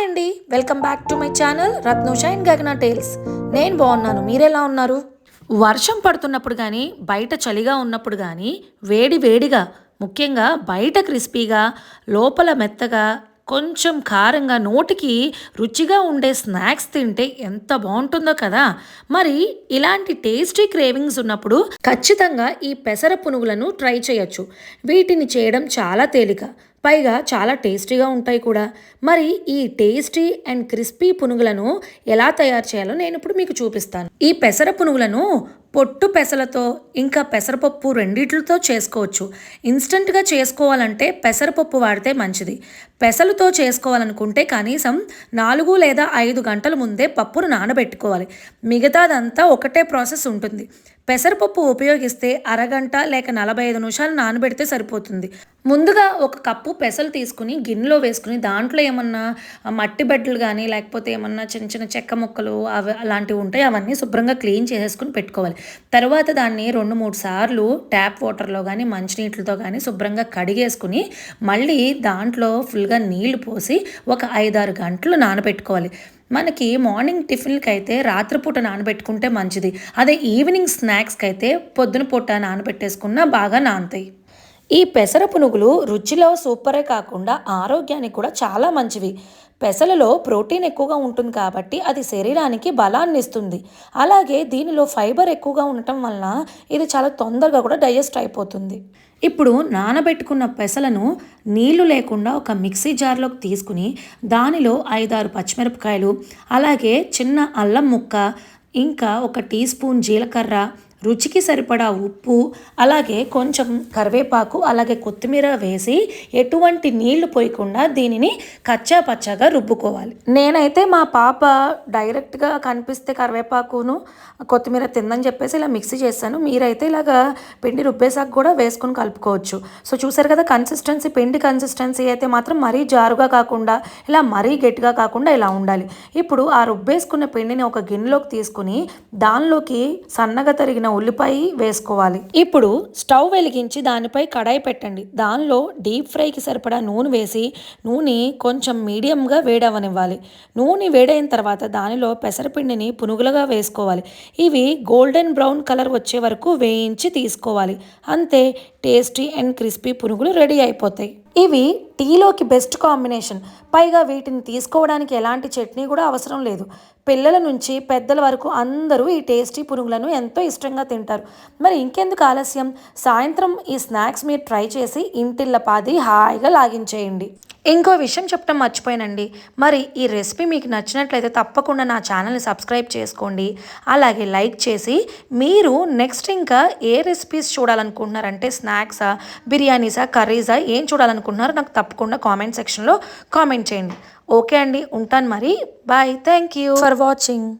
Hi అండి. Welcome back to my channel Ratnosha and Gagana tales నేను బాగున్నాను. మీరెలా ఉన్నారు? వర్షం పడుతున్నప్పుడు కానీ బయట చలిగా ఉన్నప్పుడు కానీ వేడి వేడిగా ముఖ్యంగా బయట క్రిస్పీగా లోపల మెత్తగా కొంచెం కారంగా నోటికి రుచిగా ఉండే స్నాక్స్ తింటే ఎంత బాగుంటుందో కదా? మరి ఇలాంటి టేస్టీ క్రేవింగ్స్ ఉన్నప్పుడు ఖచ్చితంగా ఈ పెసర పునుగులను ట్రై చేయొచ్చు. వీటిని చేయడం చాలా తేలిక. పైగా చాలా టేస్టీగా ఉంటాయి కూడా. మరి ఈ టేస్టీ అండ్ క్రిస్పీ పునుగులను ఎలా తయారు చేయాలో నేను ఇప్పుడు మీకు చూపిస్తాను. ఈ పెసర పునుగులను పొట్టు పెసలతో ఇంకా పెసరపప్పు రెండిట్లతో చేసుకోవచ్చు. ఇన్స్టంట్గా చేసుకోవాలంటే పెసరపప్పు వాడితే మంచిది. పెసలతో చేసుకోవాలనుకుంటే కనీసం నాలుగు లేదా ఐదు గంటల ముందే పప్పును నానబెట్టుకోవాలి. మిగతాదంతా ఒకటే ప్రాసెస్ ఉంటుంది. పెసరపప్పు ఉపయోగిస్తే అరగంట లేక నలభై ఐదు నిమిషాలు నానబెడితే సరిపోతుంది. ముందుగా ఒక కప్పు పెసలు తీసుకుని గిన్నెలో వేసుకుని దాంట్లో ఏమన్నా మట్టి బెడ్డలు కానీ లేకపోతే ఏమన్నా చిన్న చిన్న చెక్క ముక్కలు అవి అలాంటివి ఉంటాయి అవన్నీ శుభ్రంగా క్లీన్ చేసేసుకుని పెట్టుకోవాలి. తర్వాత దాన్ని రెండు మూడు సార్లు ట్యాప్ వాటర్లో కానీ మంచినీటితో కానీ శుభ్రంగా కడిగేసుకుని మళ్ళీ దాంట్లో ఫుల్గా నీళ్ళు పోసి ఒక ఐదారు గంటలు నానబెట్టుకోవాలి. మనకి మార్నింగ్ టిఫిన్కి అయితే రాత్రిపూట నానబెట్టుకుంటే మంచిది. అదే ఈవినింగ్ స్నాక్స్కి అయితే పొద్దున పూట నానబెట్టేసుకున్నా బాగా నానుతాయి. ఈ పెసర పునుగులు రుచిలో సూపరే కాకుండా ఆరోగ్యానికి కూడా చాలా మంచివి. పెసలలో ప్రోటీన్ ఎక్కువగా ఉంటుంది కాబట్టి అది శరీరానికి బలాన్ని ఇస్తుంది. అలాగే దీనిలో ఫైబర్ ఎక్కువగా ఉండటం వలన ఇది చాలా తొందరగా కూడా డైజెస్ట్ అయిపోతుంది. ఇప్పుడు నానబెట్టుకున్న పెసలను నీళ్ళు లేకుండా ఒక మిక్సీ జార్లోకి తీసుకుని దానిలో ఐదారు పచ్చిమిరపకాయలు అలాగే చిన్న అల్లం ముక్క ఇంకా ఒక టీ స్పూన్ జీలకర్ర రుచికి సరిపడా ఉప్పు అలాగే కొంచెం కరివేపాకు అలాగే కొత్తిమీర వేసి ఎటువంటి నీళ్ళు పోయకుండా దీనిని కచ్చా పచ్చాగా రుబ్బుకోవాలి. నేనైతే మా పాప డైరెక్ట్గా కనిపిస్తే కరివేపాకును కొత్తిమీర తిందని చెప్పేసి ఇలా మిక్సీ చేశాను మీరైతే ఇలాగా పిండి రుబ్బేసాక కూడా వేసుకొని కలుపుకోవచ్చు. సో చూసారు కదా కన్సిస్టెన్సీ పిండి కన్సిస్టెన్సీ అయితే మాత్రం మరీ జారుగా కాకుండా ఇలా మరీ గట్టిగా కాకుండా ఇలా ఉండాలి. ఇప్పుడు ఆ రుబ్బేసుకున్న పిండిని ఒక గిన్నెలోకి తీసుకుని దానిలోకి సన్నగా తరిగిన ఉల్లిపాయ వేసుకోవాలి. ఇప్పుడు స్టవ్ వెలిగించి దానిపై కడాయి పెట్టండి. దానిలో డీప్ ఫ్రైకి సరిపడా నూనె వేసి నూనె కొంచెం మీడియంగా వేడవనివ్వాలి. నూనె వేడైన తర్వాత దానిలో పెసరపిండిని పునుగులుగా వేసుకోవాలి. ఇవి గోల్డెన్ బ్రౌన్ కలర్ వచ్చే వరకు వేయించి తీసుకోవాలి. అంతే టేస్టీ అండ్ క్రిస్పీ పునుగులు రెడీ అయిపోతాయి. ఇవి టీలోకి బెస్ట్ కాంబినేషన్. పైగా వీటిని తీసుకోవడానికి ఎలాంటి చట్నీ కూడా అవసరం లేదు. పిల్లల నుంచి పెద్దల వరకు అందరూ ఈ టేస్టీ పునుగులను ఎంతో ఇష్టంగా తింటారు. మరి ఇంకెందుకు ఆలస్యం? సాయంత్రం ఈ స్నాక్స్ మీరు ట్రై చేసి ఇంటిల్ల పాది హాయిగా లాగించేయండి. ఇంకో విషయం చెప్పడం మర్చిపోయానండి. మరి ఈ రెసిపీ మీకు నచ్చినట్లయితే తప్పకుండా నా ఛానల్ని సబ్స్క్రైబ్ చేసుకోండి. అలాగే లైక్ చేసి మీరు నెక్స్ట్ ఇంకా ఏ రెసిపీస్ చూడాలనుకుంటున్నారంటే స్నాక్సా బిర్యానీసా కర్రీసా ఏం చూడాలనుకుంటున్నారో నాకు తప్పకుండా కామెంట్ సెక్షన్లో కామెంట్ చేయండి. ఓకే అండి ఉంటాను మరి. Bye thank you. For watching